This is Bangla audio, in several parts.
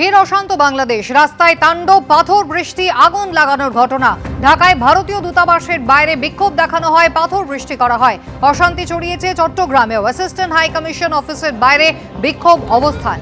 ফের অশান্ত বাংলাদেশ। রাস্তায় তাণ্ডব, পাথর, বৃষ্টি, আগুন লাগানোর ঘটনা। ঢাকায় ভারতীয় দূতাবাসের বাইরে বিক্ষোভ দেখানো হয়, পাথর বৃষ্টি করা হয়। অশান্তি ছড়িয়েছে চট্টগ্রামেও। অ্যাসিস্ট্যান্ট হাই কমিশন অফিসের বাইরে বিক্ষোভ অবস্থান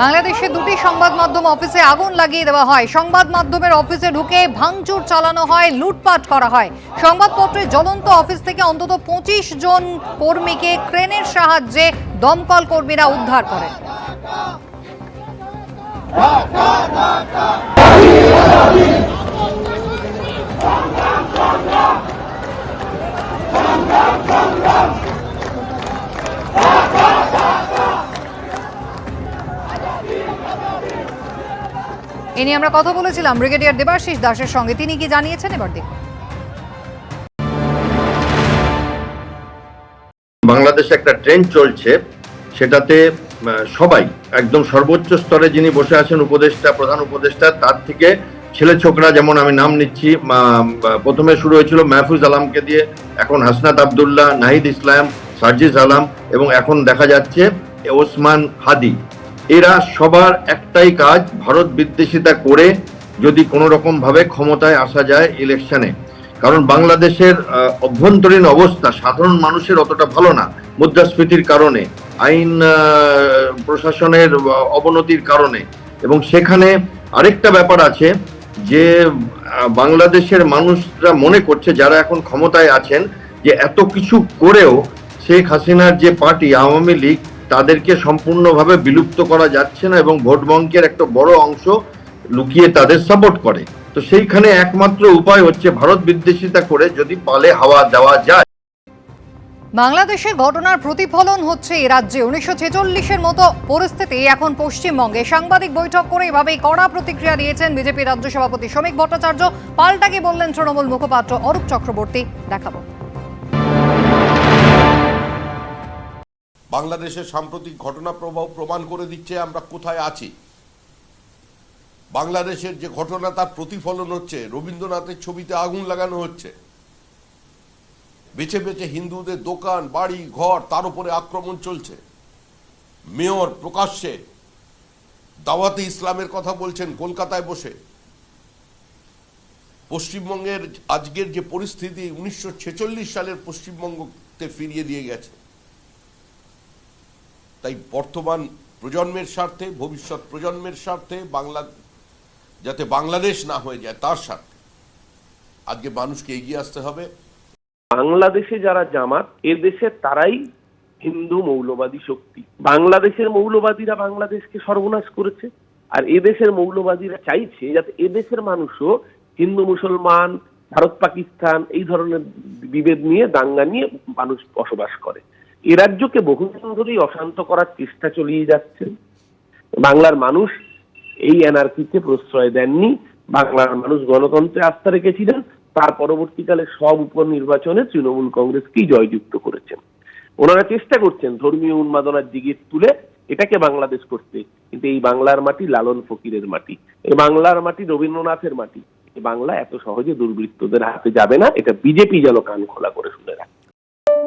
বাংলাদেশে দুটি সংবাদ মাধ্যম অফিসে আগুন লাগিয়ে দেওয়া হয়। সংবাদ মাধ্যমের অফিসে ঢুকে ভাঙচুর চালানো হয়, লুটপাট করা হয়। সংবাদপত্রের জ্বলন্ত অফিস থেকে অন্তত পঁচিশ জন কর্মীকে ক্রেনের সাহায্যে দমকল কর্মীরা উদ্ধার করেন। এ নিয়ে আমরা কথা বলেছিলাম ব্রিগেডিয়ার দেবাশিস দাসের সঙ্গে। তিনি কি জানিয়েছেন? এবার দেখুন। বাংলাদেশে একটা ট্রেন্ড চলছে, সেটাতে সবাই, একদম সর্বোচ্চ স্তরে যিনি বসে আছেন উপদেষ্টা, প্রধান উপদেষ্টা, তার থেকে ছেলে ছোকরা, যেমন আমি নাম নিচ্ছি প্রথমে শুরু হয়েছিল মাহফুজ আলমকে দিয়ে, এখন হাসনাত আবদুল্লাহ, নাহিদ ইসলাম, সার্জিস আলাম, এবং এখন দেখা যাচ্ছে ওসমান হাদি। এরা সবার একটাই কাজ, ভারত বিদ্বেষিতা করে যদি কোনো রকম ভাবে ক্ষমতায় আসা যায় ইলেকশনে কারণ বাংলাদেশের অভ্যন্তরীণ অবস্থা সাধারণ মানুষের অতটা ভালো না মুদ্রাস্ফীতির কারণে, আইন প্রশাসনের অবনতির কারণে। এবং সেখানে আরেকটা ব্যাপার আছে যে বাংলাদেশের মানুষরা মনে করছে, যারা এখন ক্ষমতায় আছেন, যে এত কিছু করেও শেখ হাসিনার যে পার্টি আওয়ামী লীগ তাদেরকে সম্পূর্ণভাবে বিলুপ্ত করা যাচ্ছে না এবং ভোট বঙ্কের একটা বড় অংশ লুকিয়ে তাদের সাপোর্ট করে। তো সেইখানে একমাত্র উপায় হচ্ছে ভারত বিদ্বেষিতা করে যদি পালে হাওয়া দেওয়া যায়। বাংলাদেশের ঘটনার প্রতিফলন হচ্ছে এ রাজ্যে। উনিশশো ছেচল্লিশের মতো পরিস্থিতি এখন পশ্চিমবঙ্গে। সাংবাদিক বৈঠক করে এভাবেই কড়া প্রতিক্রিয়া দিয়েছেন বিজেপি রাজ্য সভাপতি শ্রমিক ভট্টাচার্য। পাল্টাকে বললেন তৃণমূল মুখপাত্র অরূপ চক্রবর্তী। দেখাবো। বাংলাদেশের সাম্প্রতিক ঘটনা প্রবাহ প্রমাণ করে দিচ্ছে আমরা কোথায় আছি। বাংলাদেশের যে ঘটনা তার প্রতিফলন হচ্ছে, রবীন্দ্রনাথের ছবিতে আগুন লাগানো হচ্ছে। বেছে বেছে হিন্দুদের দোকান, বাড়ি, ঘর তার উপরে আক্রমণ চলছে। মেয়র প্রকাশ্যে দাওয়াতে ইসলামের কথা বলছেন কলকাতায় বসে। পশ্চিমবঙ্গের আজকের যে পরিস্থিতি, উনিশশো ছেচল্লিশ সালের পশ্চিমবঙ্গতে ফিরিয়ে দিয়ে গেছে। তাই বর্তমান প্রজন্মের স্বার্থে, ভবিষ্যৎ প্রজন্মের স্বার্থে, বাংলা যাতে বাংলাদেশ না হয়ে যায়, তার স্বার্থে। আজকে মানুষকে এগিয়ে আসতে হবে। বাংলাদেশে যারা জামাত, এ দেশে তারাই হিন্দু মৌলবাদী শক্তি। বাংলাদেশের মৌলবাদীরা বাংলাদেশকে সর্বনাশ করেছে, আর এদেশের মৌলবাদীরা চাইছে যাতে এদেশের মানুষও হিন্দু, মুসলমান, ভারত, পাকিস্তান এই ধরনের বিভেদ নিয়ে, দাঙ্গা নিয়ে মানুষ বসবাস করে। এ রাজ্যকে বহুদিন ধরেই অশান্ত করার চেষ্টা চালিয়ে যাচ্ছে। বাংলার মানুষ এই এনআরপিতে প্রশ্রয় দেননি, বাংলার মানুষ গণতন্ত্রে আস্থা রেখেছিলেন, তার পরবর্তীকালে সব উপনির্বাচনে তৃণমূল কংগ্রেসকেই জয়যুক্ত করেছেন। ওনারা চেষ্টা করছেন ধর্মীয় উন্মাদনার দিকে তুলে এটাকে বাংলাদেশ করতে, কিন্তু এই বাংলার মাটি লালন ফকিরের মাটি, এই বাংলার মাটি রবীন্দ্রনাথের মাটি বাংলা এত সহজে দুর্বৃত্তদের হাতে যাবে না, এটা বিজেপি যেন কান খোলা করে শুনে।